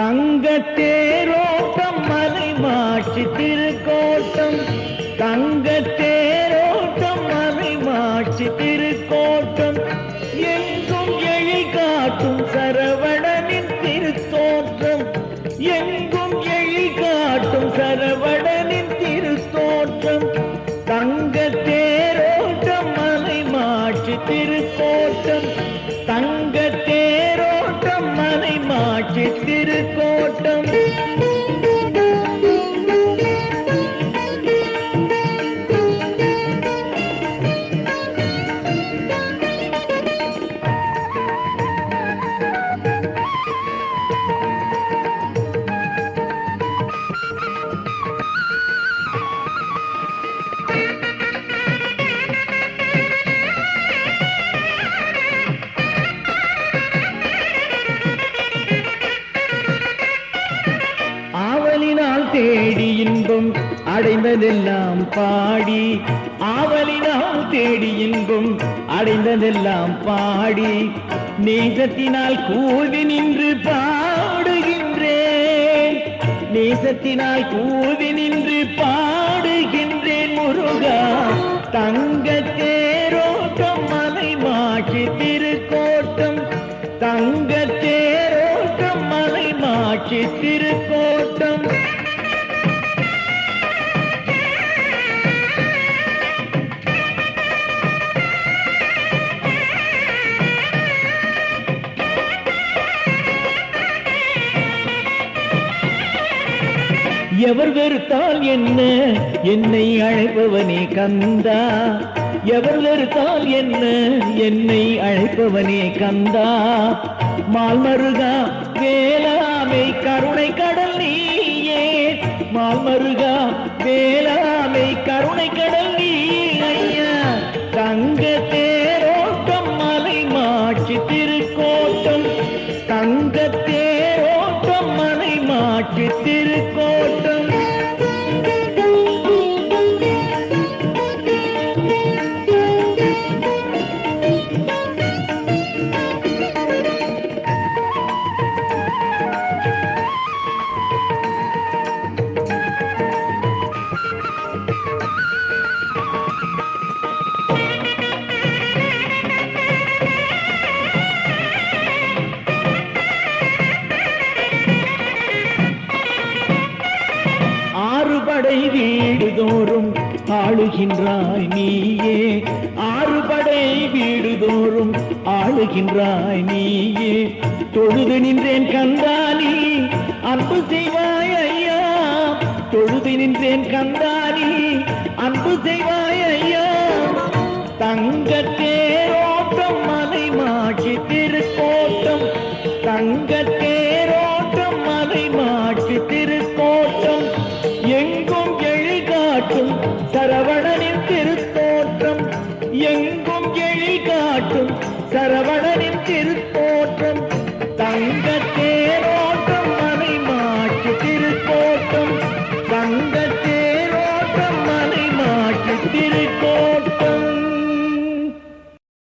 தங்க தேரோட்டம் மலைமாட்சி திருக்கோட்டம். தங்க தேரோட்டம் மலைமாட்சி திருக்கோட்டம். எங்கும் எழி காட்டும் சரவணனின் திருத்தோற்றம். எங்கும் எழி காட்டும் சரவணனின் திருத்தோற்றம். தங்க தேரோட்டம் மலைமாட்சி திருக்கோட்டம் மாட்சி திருக்கோட்டம் ஆவலினால் தேடி இன்பம் அடைந்ததெல்லாம் பாடி ஆவலினால் தேடி இன்பம் அடைந்ததெல்லாம் பாடி நேசத்தினால் கூவி நின்று பாடுகின்றேன். நேசத்தினால் கூவி நின்று பாடுகின்றேன் முருகா. தங்க தேரோட்டம் மலை மாற்றி திருக்கோட்டம். தங்க தேரோட்டம் மலை மாற்றி திருக்கோட்டம். எவர் வெறுத்தால் என்ன? என்னை அழைப்பவனே கந்தா. எவர் வெறுத்தால் என்ன? என்னை அழைப்பவனே கந்தா. மால்மருகா வேளாமை கருணை கடல் நீயே. மால்மருகா வேளாமை கருணை கடல் நீ ஐயா தங்க தேரோட்டம் மலை மாட்சி திருக்கோட்டம். தங்க வீடுதோறும் ஆளுகின்றாய் நீயே. ஆறுபடை வீடுதோறும் ஆளுகின்றாய் நீயே. தொழுது நின்றேன் கந்தானி அன்பு செய்வாய் ஐயா. தொழுது நின்றேன் கந்தானி அன்பு செய்வாய் ஐயா. தங்க தேரோட்டம் மலை மாட்சி எங்கும்